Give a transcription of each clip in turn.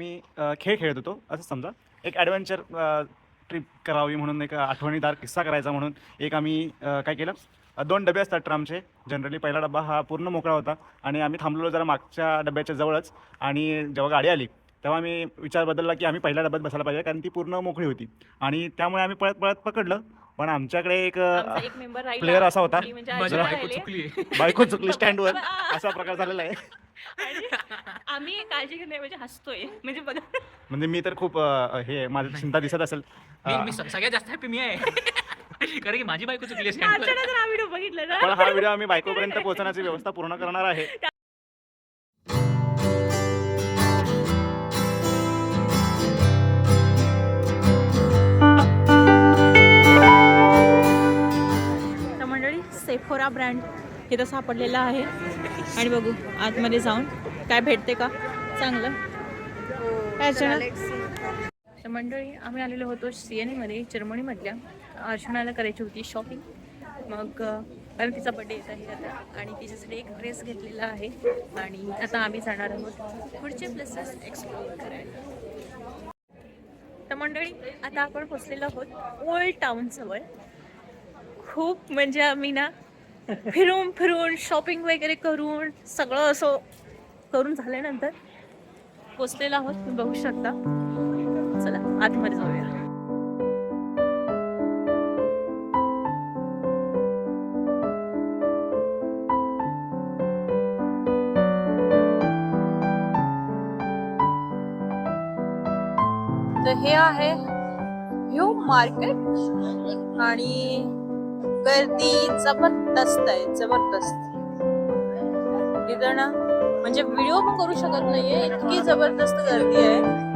मी खेळ खेळत होतो. असं समजा एक ॲडव्हेंचर ट्रिप करावी म्हणून एक आठवणीदार किस्सा करायचा म्हणून एक आम्ही काय केलं? दोन डबे असतात ट्रामचे. जनरली पहिला डबा हा पूर्ण मोकळा होता आणि आम्ही थांबलेलो जरा मागच्या डब्याच्या जवळच आणि जेव्हा गाडी आली तेव्हा आम्ही विचार बदलला की आम्ही पहिल्या डब्यात बसायला पाहिजे कारण ती पूर्ण मोकळी होती. आणि त्यामुळे आम्ही पळत पळत पकडलं. पण आमच्याकडे एक player असा होता. म्हणजे. चुकली. बायको चुकली स्टँडवर असा प्रकार झालेला आहे. आणि आम्ही काळजी घेत नाही म्हणजे हसतोय. म्हणजे बघा. म्हणजे मी तर खूप अ, हे माझी चिंता दिसत असेल. मी अ, मी स- सगळ्यात जास्त हॅपी मी आहे. कारण की माझी बायको चुकली अर्चना जर हा व्हिडिओ बघितला ना. पण हा व्हिडिओ आम्ही बायकोपर्यंत पोहोचण्याची व्यवस्था पूर्ण करणार आहे. तर मंडळी सेफोरा ब्रँड इथं सापडलेला आहे. आणि बघू आतमध्ये जाऊन काय भेटते का? चांगलं. तर मंडळी आम्ही आलेलो होतो सी एन एमध्ये जर्मनीमधल्या अर्चनाला करायची होती शॉपिंग मग कारण तिचा बड्डे येत आहे आता. आणि तिच्यासाठी एक ड्रेस घेतलेला आहे. आणि आता आम्ही जाणार आहोत पुढचे प्लेसेस एक्सप्लोअर करायला. तर मंडळी आता आपण पोचलेलो आहोत ओल्ड टाऊनजवळ खूप म्हणजे आम्ही ना फिरून फिरून शॉपिंग वगैरे करून सगळं असं करून झाल्यानंतर पोचलेलो आहोत. तुम्ही बघू शकता. चला आतमध्ये जाऊया. तर हे आहे ह्यू मार्केट आणि गर्दी जबरदस्त आहे जबरदस्त. तिथं ना म्हणजे व्हिडिओ पण करू शकत नाहीये इतकी जबरदस्त गर्दी आहे.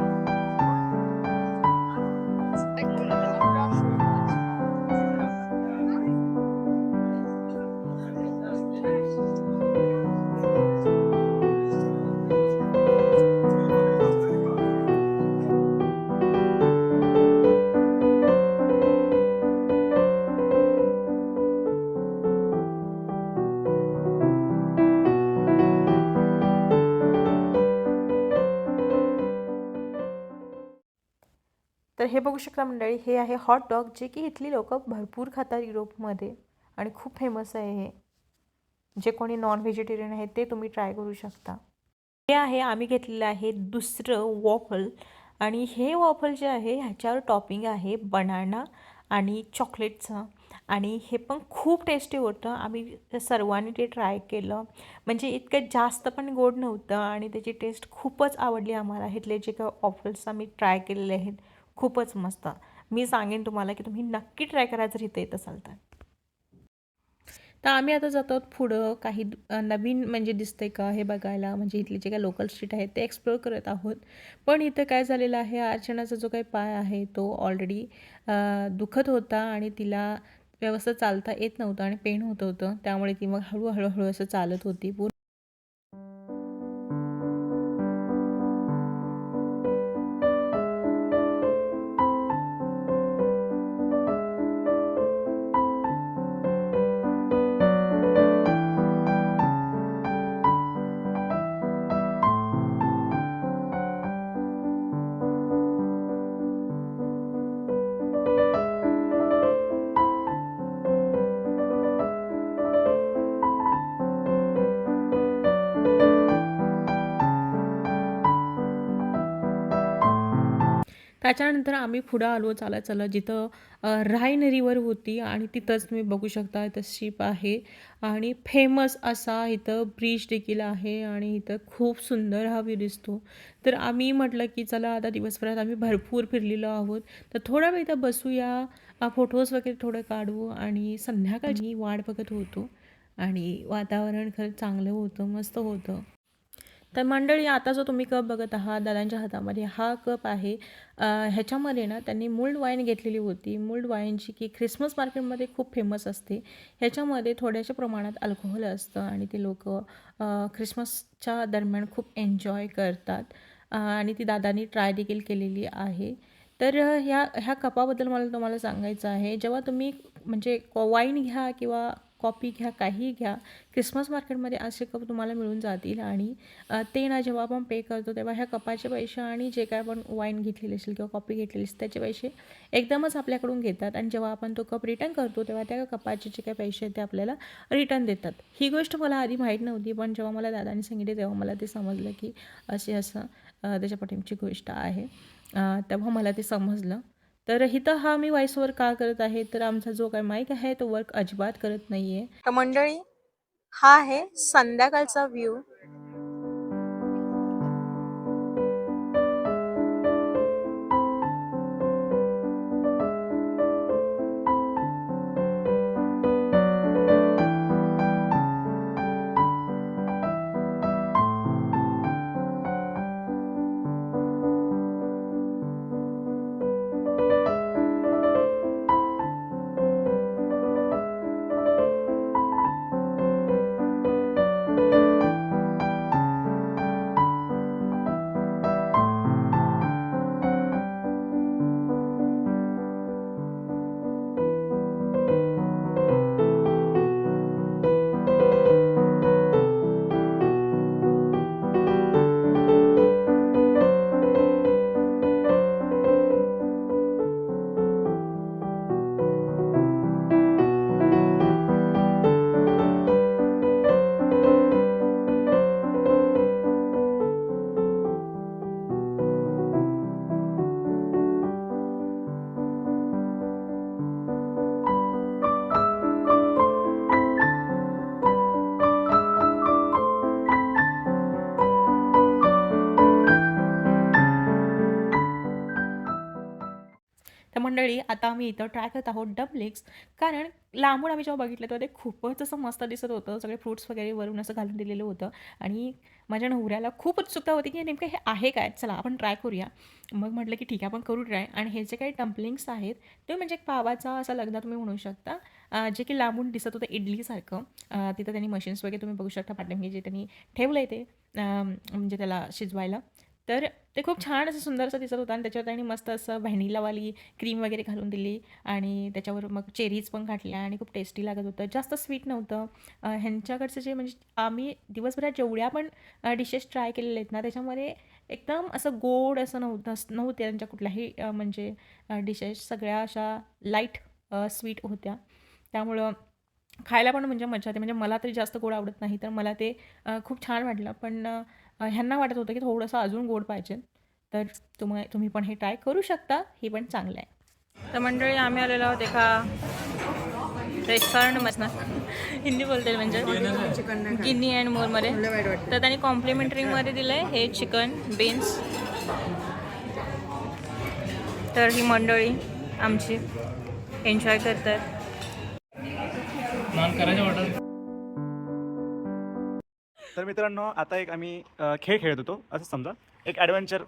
तर हे बघू शकता मंडळी हे आहे हॉट डॉग जे की इथली लोक भरपूर खातात युरोपमध्ये आणि खूप फेमस आहे हे. जे कोणी नॉन व्हेजिटेरियन आहे ते तुम्ही ट्राय करू शकता. हे आहे आम्ही घेतलेलं आहे दुसरं वॉफल आणि हे वॉफल जे आहे ह्याच्यावर टॉपिंग आहे बनाना आणि चॉकलेटचं आणि हे पण खूप टेस्टी होतं. आम्ही सर्वांनी ते ट्राय केलं. म्हणजे इतकं जास्त पण गोड नव्हतं आणि त्याची टेस्ट खूपच आवडली आम्हाला. इथले जे काही ऑफल्स आम्ही ट्राय केलेले आहेत खूपच मस्त. मी सांगेन तुम्हाला की तुम्ही नक्की ट्राय करा जर इथे येत असाल तर. तर आम्ही आता जातो आहोत पुढं. काही नवीन म्हणजे दिसतंय का हे बघायला? म्हणजे इथले जे काही लोकल स्ट्रीट आहेत ते एक्सप्लोअर करत आहोत. पण इथं काय झालेलं आहे? अर्चनाचा जो काही पाय आहे तो ऑलरेडी दुखत होता आणि तिला व्यवस्थित चालता येत नव्हतं आणि पेन होत होतं. त्यामुळे ती मग हळूहळू हळू असं चालत होती. पूर्ण त्याच्यानंतर आम्ही पुढं आलो चालत चालत जिथं रायनरीवर होती आणि तिथंच तुम्ही बघू शकता इथं शिप आहे आणि फेमस असा इथं ब्रिज देखील आहे आणि इथं खूप सुंदर हा व्ह्यू दिसतो. तर आम्ही म्हटलं की चला आता दिवसभरात आम्ही भरपूर फिरलेलो आहोत. तर थोडा वेळ इथं बसूया फोटोज वगैरे थोडं काढू आणि संध्याकाळची वाट बघत होतो आणि वातावरण खरंच चांगलं होतं मस्त होतं. तर मंडळी आता जो तुम्ही कप बघत आहात दादांच्या हातामध्ये हा कप आहे. ह्याच्यामध्ये ना त्यांनी मुल्ड वाईन घेतलेली होती. मुल्ड वाईनची की ख्रिसमस मार्केटमध्ये खूप फेमस असते. ह्याच्यामध्ये थोड्याशा प्रमाणात अल्कोहोल असतं आणि ते लोक ख्रिसमसच्या दरम्यान खूप एन्जॉय करतात. आणि ती दादांनी ट्राय देखील केलेली आहे. तर ह्या ह्या कपाबद्दल मला तुम्हाला सांगायचं आहे. जेव्हा तुम्ही म्हणजे वाईन घ्या किंवा कॉपी घ्या काही घ्या. क्रिसमस मार्केटमध्ये असे कप तुम्हाला मिळून जातील आणि ते ना जेव्हा आपण पे करतो तेव्हा ह्या कपाचे पैसे आणि जे काय आपण वाईन घेतलेले असेल किंवा कॉपी घेतलेली असेल त्याचे पैसे एकदमच आपल्याकडून घेतात. आणि जेव्हा आपण तो कप रिटर्न करतो तेव्हा त्या कपाचे जे काही पैसे आहेत ते आपल्याला रिटर्न देतात. ही गोष्ट मला आधी माहीत नव्हती पण जेव्हा मला दादाने सांगितले तेव्हा मला ते समजलं की असे असं त्याच्या पाठीमची गोष्ट आहे. तेव्हा मला ते समजलं. तर इथं हा मी व्हॉइसवर का करत आहे? तर आमचा जो काय माईक आहे तो वर्क अजिबात करत नाहीये. तर मंडळी हा आहे संध्याकाळचा व्ह्यू मंडळी आता आम्ही इथं ट्राय करत आहोत डबलिक्स कारण लांबून आम्ही जेव्हा बघितलं तेव्हा ते खूपच असं मस्त दिसत होतं. सगळे फ्रुट्स वगैरे वरून असं घालून दिलेलं होतं. आणि माझ्या नवऱ्याला खूप उत्सुकता होती की नेमकं हे आहे काय? चला आपण ट्राय करूया. मग म्हटलं की ठीक आहे आपण करू ट्राय आणि हे जे काही डम्पलिंग्स आहेत ते म्हणजे एक पावाचा असा लग्न तुम्ही म्हणू शकता. जे की लांबून दिसत होतं इडलीसारखं. तिथं त्यांनी मशीन्स वगैरे तुम्ही बघू शकता पाठीमागे जे त्यांनी ठेवलं आहे ते म्हणजे त्याला शिजवायला. तर ते खूप छान असं सुंदर असं दिसत होतं आणि त्याच्यावर त्यांनी मस्त असं व्हॅनिलावाली क्रीम वगैरे घालून दिली आणि त्याच्यावर मग चेरीज पण घातल्या आणि खूप टेस्टी लागत होतं. जास्त स्वीट नव्हतं. ह्यांच्याकडचं जे म्हणजे आम्ही दिवसभरात जेवढ्या पण डिशेस ट्राय केलेल्या आहेत ना त्याच्यामध्ये एकदम असं गोड असं नव्हतं नव्हते त्यांच्या कुठल्याही म्हणजे डिशेस सगळ्या अशा लाइट स्वीट होत्या. त्यामुळं खायला पण म्हणजे मजा येते. म्हणजे मला तरी जास्त गोड आवडत नाही तर मला ते खूप छान वाटलं. पण ह्यांना वाटत होतं की थोडंसं अजून गोड पाहिजे. तर तुम्ही तुम्ही पण हे ट्राय करू शकता. हे पण चांगलं आहे. तर मंडळी आम्ही आलेलो आहोत एका रेस्टॉरंटमधनं हिंदी बोलते म्हणजे. गिन्नी अँड मोरमध्ये. तर त्यांनी कॉम्प्लिमेंटरीमध्ये दिलं आहे हे चिकन बीन्स तर ही मंडळी आमची एन्जॉय करतात. नॉन ऑर्डर तर मित्रांनो आता एक आम्ही अ, खेळ खेळत होतो असं समजा. एक ॲडव्हेंचर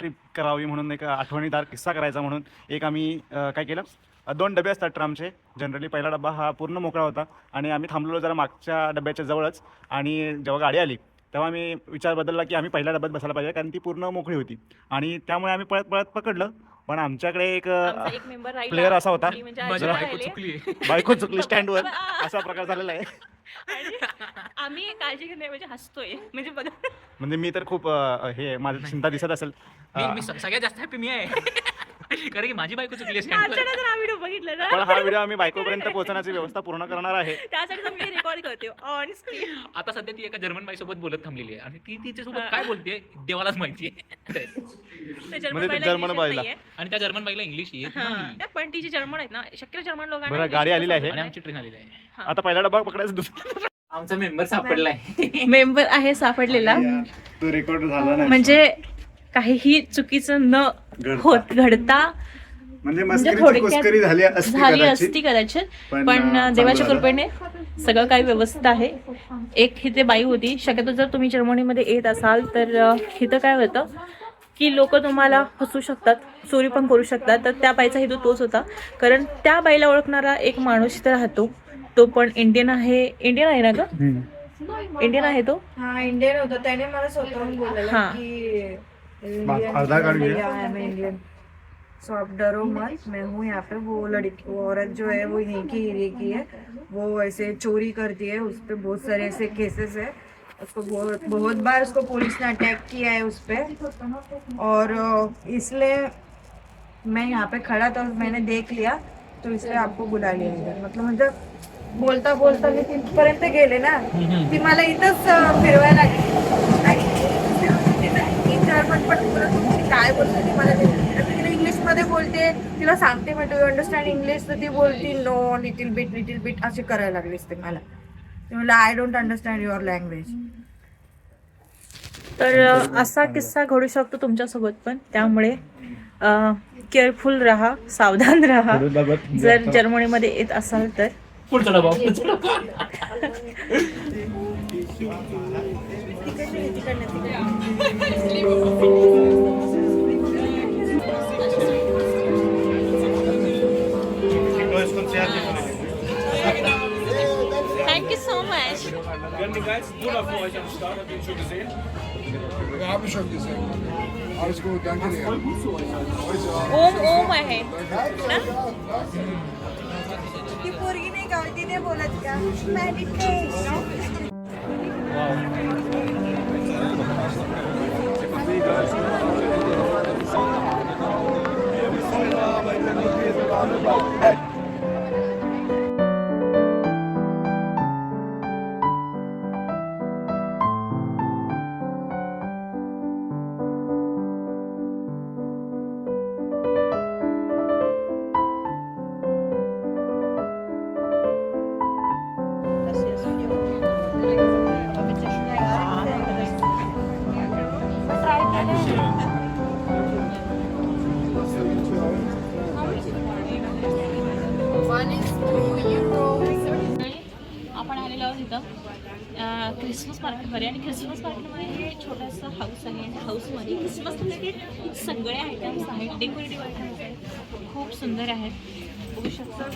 ट्रिप करावी म्हणून एक आठवणीदार किस्सा करायचा म्हणून एक आम्ही अ, काय केलं? अ, दोन डबे असतात ट्रामचे. जनरली पहिला डबा हा पूर्ण मोकळा होता आणि आम्ही थांबलेलो जरा मागच्या डब्याच्या जवळच आणि जेव्हा गाडी आली तेव्हा आम्ही विचार बदलला की आम्ही पहिल्या डब्यात बसायला पाहिजे कारण ती पूर्ण मोकळी होती. आणि त्यामुळे आम्ही पळत पळत पकडलं. पण आमच्याकडे एक अ, एक मेंबर player असा होता. म्हणजे माझी जरा बायको चुकली. बायको चुकली स्टँडवर असा प्रकार झालेला आहे. आम्ही काळजी नाही म्हणजे हसतोय. म्हणजे बघा. म्हणजे मी तर खूप अ, हे माझी चिंता दिसत असेल. अ, मी सगळ्यात जास्त हॅपी मी आहे. कारण की माझी बायको चुकली आहे अचानक हा व्हिडिओ बघितला ना पण हा व्हिडिओ आम्ही बायकोपर्यंत पोहोचण्याची व्यवस्था पूर्ण करणार आहे. त्यासाठी मी रेकॉर्ड करते ऑन स्क्रीन आता सध्या ती एका जर्मन बाईसोबत बोलत थांबलेली आहे. आणि ती तिच्यासोबत काय बोलते देवालाच माहिती आहे. म्हणजे ते जर्मन बाईला. आणि त्या जर्मन बाईला इंग्लिश येत नाही. पण ती जी जर्मन आहेत ना. शक्य जर्मन लोकांना बरं, गाडी आलेली आहे. आणि आमची ट्रेन आलेली आहे. आता पहिला डबा पकडायचा दुसरा आमचा मेंबर सापडलाय. मेंबर आहे सापडलेला. तो रेकॉर्ड झाला नाही. म्हणजे काहीही चुकीचं न होत घडता. म्हणजे म्हणजे थोडक्यात झाली असती कदाचित. पण, देवाच्या कृपेने सगळं काही व्यवस्थित आहे. एक इथे बाई होती शक्यतो जर तुम्ही जर्मनीमध्ये येत असाल तर इथं काय होतं की लोक तुम्हाला फसू शकतात चोरी पण करू शकतात तर त्या बाईचा हेतू तोच होता. कारण त्या बाईला ओळखणारा एक माणूस इथे राहतो. तो पण इंडियन आहे. इंडियन आहे ना ग. इंडियन आहे तो? हा इंडियन होता. त्याने मला स्वतःहून बोललेलं हा. की बा- आधार कार्ड इंडियन सो आप डरो मत मैं हूँ यहाँ पे वो लड़की वो औरत जो है वो यहीं की एरिया की है। वो ऐसे चोरी करती है उस पर बहुत सारे ऐसे केसेस है। उसको बहुत बहुत बार उसको पुलिस ने अटैक किया है उस पर और इसलिए मैं यहाँ पे खड़ा था मैंने देख लिया तो इसलिए आपको बुला लिया इधर मतलब म्हणजे बोलता बोलता मी तिथपर्यंत गेले ना ती मला इथंच अ, फिरवायला लागली। आणि तीन चार पटपट बोलत होती. ती काय बोलते ती मला तिला इंग्लिशमध्ये बोलते. तिला सांगते मग टू अंडरस्टँड इंग्लिश तर ती बोलती no little bit little bit असे करायला लागलीस ते मला. ती मला I don't understand your language तर असा किस्सा घडू शकतो तुमच्यासोबत पण. त्यामुळे केअरफुल राहा सावधान राहा. जर जर्मनीमध्ये येत असाल तर. पुढचा डबा पुढचा डबा thank you so much Wir haben schon gesehen. Alles gut, danke dir. ओम ओम आहे ती पोरगी नाही का ती नाही बोलत का Meditation. आपण क्रिसमस मार्केटमध्ये आणि क्रिसमस मार्केटमध्ये हे छोटंसं हाऊस आहे. आणि हाऊसमध्ये क्रिसमस रिलेटेड सगळे आयटम्स आहेत डेकोरेटिव्ह आयटम्स आहेत, खूप सुंदर आहेत. बघू शकता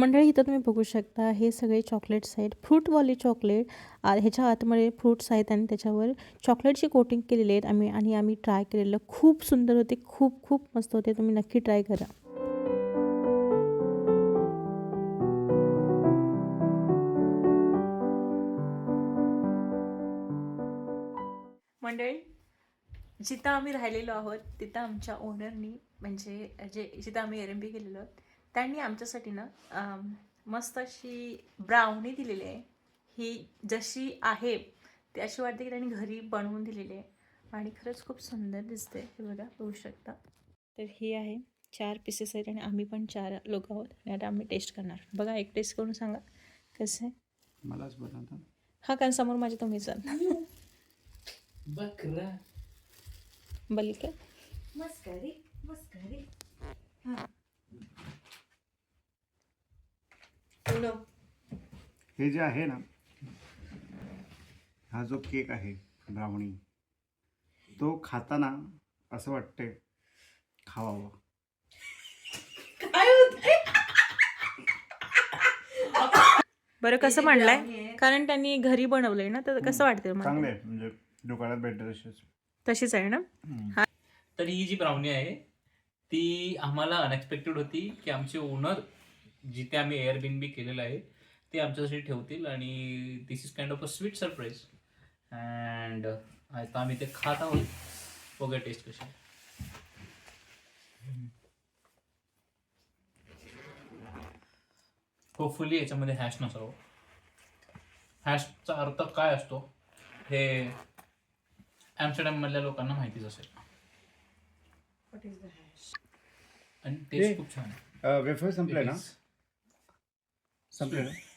मंडळी इथं तुम्ही बघू शकता हे सगळे चॉकलेट्स आहेत. फ्रूटवाले चॉकलेट ह्याच्या आतमध्ये फ्रूट्स आहेत आणि त्याच्यावर चॉकलेटची कोटिंग केलेली आहेत आम्ही आणि आम्ही ट्राय केलेलं. खूप सुंदर होते खूप खूप मस्त होते. तुम्ही नक्की ट्राय करा. मंडळी जिथं आम्ही राहिलेलो आहोत तिथं आमच्या ओनरनी म्हणजे जे जिथं आम्ही एरंबी गेलेलो आहोत त्यांनी आमच्यासाठी ना मस्त अशी ब्राउनी दिलेली आहे. ही जशी आहे ती अशी वाटते की त्यांनी घरी बनवून दिलेली आहे. आणि खरंच खूप सुंदर दिसते हे बघा बघू शकता. तर ही आहे चार पीसेस आहेत आणि आम्ही पण चार लोक आहोत आणि आता आम्ही टेस्ट करणार. बघा एक टेस्ट करून सांगा कसं आहे? मलाच बनवता हा कारण समोर माझ्या तुम्ही चाल बकरा. बलके? मस्करी मस्करी. हे. जे आहे ना हा जो केक आहे ब्राउनी तो खाताना असं वाटतंय खावावं. बरं कसं म्हणलंय? कारण त्यांनी घरी बनवलंय ना तर कसं वाटतं? चांगले आहे म्हणजे दुकानात भेटत तसेच तशीच आहे ना? तर ही जी ब्राउनी आहे ती आम्हाला अनएक्सपेक्टेड होती की आमचे ओनर जिथे आम्ही एअरबिन बी केलेलं आहे ते आमच्यासाठी ठेवतील आणि this is kind of a sweet surprise and आता आम्ही ते खात आहोत. ओके टेस्ट कशी होपफुली याच्यामध्ये हॅश नसावं. हॅशचा अर्थ काय असतो? हे ॲम्स्टरडॅममधल्या लोकांना माहितीच असेल. आणि टेस्ट खूप छान वेफर संपलं ना? It is- संपले ना